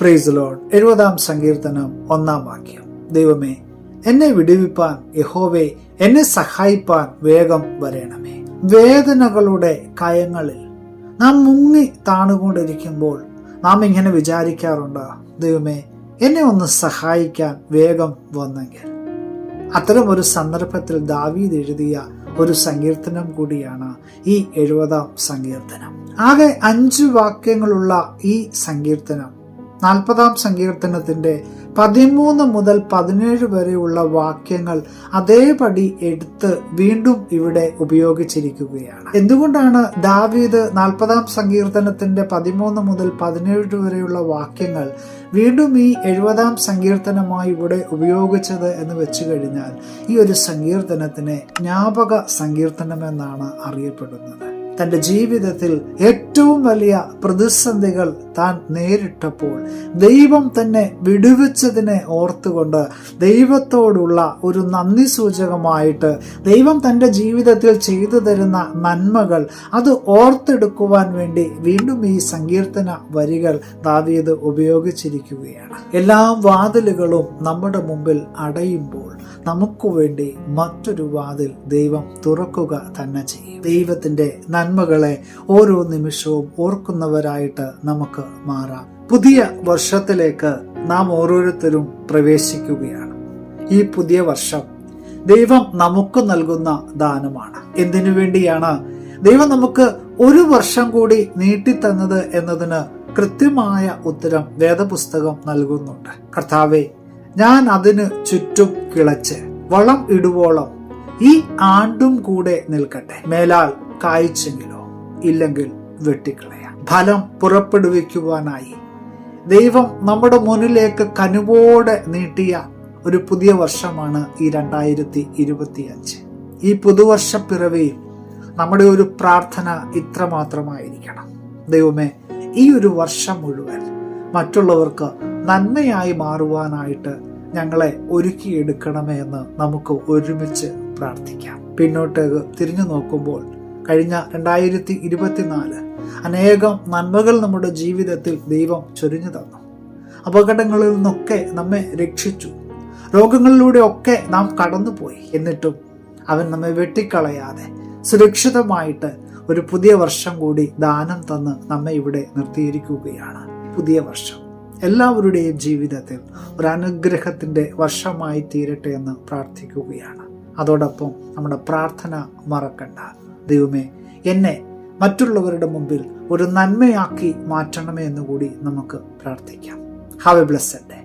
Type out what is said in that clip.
Price load എഴുപതാം സങ്കീർത്തനം ഒന്നാം വാക്യം. ദൈവമേ എന്നെ വിടുവിപ്പാൻ യഹോവെ എന്നെ സഹായിപ്പാൻ വേഗം വരേണമേ. വേദനകളുടെ കയങ്ങളിൽ നാം മുങ്ങി താണുകൊണ്ടിരിക്കുമ്പോൾ നാം ഇങ്ങനെ വിചാരിക്കാറുണ്ട് ദൈവമേ എന്നെ ഒന്ന് സഹായിക്കാൻ വേഗം വന്നെങ്കിൽ. അത്തരം ഒരു സന്ദർഭത്തിൽ ദാവീദ് എഴുതിയ ഒരു സങ്കീർത്തനം കൂടിയാണ് ഈ എഴുപതാം സങ്കീർത്തനം. ആകെ അഞ്ച് വാക്യങ്ങളുള്ള ഈ സങ്കീർത്തനം നാൽപ്പതാം സങ്കീർത്തനത്തിന്റെ പതിമൂന്ന് മുതൽ പതിനേഴ് വരെയുള്ള വാക്യങ്ങൾ അതേപടി എടുത്ത് വീണ്ടും ഇവിടെ ഉപയോഗിച്ചിരിക്കുകയാണ്. എന്തുകൊണ്ടാണ് ദാവീദ് നാൽപ്പതാം സങ്കീർത്തനത്തിന്റെ പതിമൂന്ന് മുതൽ പതിനേഴ് വരെയുള്ള വാക്യങ്ങൾ വീണ്ടും ഈ എഴുപതാം സങ്കീർത്തനമായി ഇവിടെ ഉപയോഗിച്ചത് എന്ന് വെച്ചു കഴിഞ്ഞാൽ ഈ ഒരു സങ്കീർത്തനത്തിനെ ജ്ഞാപക സങ്കീർത്തനം എന്നാണ് അറിയപ്പെടുന്നത്. തന്റെ ജീവിതത്തിൽ ഏറ്റവും വലിയ പ്രതിസന്ധികൾ താൻ നേരിട്ടപ്പോൾ ദൈവം തന്നെ വിടുവിച്ചതിനെ ഓർത്തുകൊണ്ട് ദൈവത്തോടുള്ള ഒരു നന്ദി സൂചകമായിട്ട് ദൈവം തന്റെ ജീവിതത്തിൽ ചെയ്തു തരുന്ന നന്മകൾ അത് ഓർത്തെടുക്കുവാൻ വേണ്ടി വീണ്ടും ഈ സങ്കീർത്തന വരികൾ ദാവീത് ഉപയോഗിച്ചിരിക്കുകയാണ്. എല്ലാ വാതിലുകളും നമ്മുടെ മുമ്പിൽ അടയുമ്പോൾ നമുക്ക് വേണ്ടി മറ്റൊരു വാതിൽ ദൈവം തുറക്കുക തന്നെ ചെയ്യും. ദൈവത്തിന്റെ നന്മകളെ ഓരോ നിമിഷവും ഓർക്കുന്നവരായിട്ട് നമുക്ക് മാറാം. പുതിയ വർഷത്തിലേക്ക് നാം ഓരോരുത്തരും പ്രവേശിക്കുകയാണ്. ഈ പുതിയ വർഷം ദൈവം നമുക്ക് നൽകുന്ന ദാനമാണ്. എന്തിനു വേണ്ടിയാണ്? ദൈവം നമുക്ക് ഒരു വർഷം കൂടി നീട്ടിത്തന്നത് എന്നതിന് കൃത്യമായ ഉത്തരം വേദപുസ്തകം നൽകുന്നുണ്ട്. കർത്താവെ ഞാൻ അതിന് ചുറ്റും കിളച്ച് വളം ഇടുവോളം ഈ ആണ്ടും കൂടെ നിൽക്കട്ടെ. മേലാൽ കായ്ച്ചെങ്കിലോ? ഇല്ലെങ്കിൽ വെട്ടിക്കളയാം. ഫലം പുറപ്പെടുവിക്കുവാനായി ദൈവം നമ്മുടെ മുന്നിലേക്ക് കനുവോടെ നീട്ടിയ ഒരു പുതിയ വർഷമാണ് ഈ രണ്ടായിരത്തി ഇരുപത്തി അഞ്ച് ഈ പുതുവർഷ പിറവിയിൽ നമ്മുടെ ഒരു പ്രാർത്ഥന ഇത്ര മാത്രമായിരിക്കണം ദൈവമേ ഈ ഒരു വർഷം മുഴുവൻ മറ്റുള്ളവർക്ക് നന്മയായി മാറുവാനായിട്ട് ഞങ്ങളെ ഒരുക്കിയെടുക്കണമേ എന്ന് നമുക്ക് ഒരുമിച്ച് പ്രാർത്ഥിക്കാം. പിന്നോട്ട് തിരിഞ്ഞു നോക്കുമ്പോൾ കഴിഞ്ഞ രണ്ടായിരത്തി ഇരുപത്തിനാല് അനേകം നന്മകൾ നമ്മുടെ ജീവിതത്തിൽ ദൈവം ചൊരിഞ്ഞു തന്നു. അപകടങ്ങളിൽ നിന്നൊക്കെ നമ്മെ രക്ഷിച്ചു. രോഗങ്ങളിലൂടെ ഒക്കെ നാം കടന്നുപോയി. എന്നിട്ടും അവൻ നമ്മെ വെട്ടിക്കളയാതെ സുരക്ഷിതമായിട്ട് ഒരു പുതിയ വർഷം കൂടി ദാനം തന്ന് നമ്മെ ഇവിടെ നിർത്തിയിരിക്കുകയാണ്. പുതിയ വർഷം. എല്ലാവരുടെയും ജീവിതത്തിൽ ഒരു അനുഗ്രഹത്തിന്റെ വർഷമായി തീരട്ടെ എന്ന് പ്രാർത്ഥിക്കുകയാണ്. അതോടൊപ്പം നമ്മുടെ പ്രാർത്ഥന മറക്കണ്ട. ദൈവമേ എന്നെ മറ്റുള്ളവരുടെ മുമ്പിൽ ഒരു നന്മയാക്കി മാറ്റണമേ എന്ന് കൂടി നമുക്ക് പ്രാർത്ഥിക്കാം. Have A blessed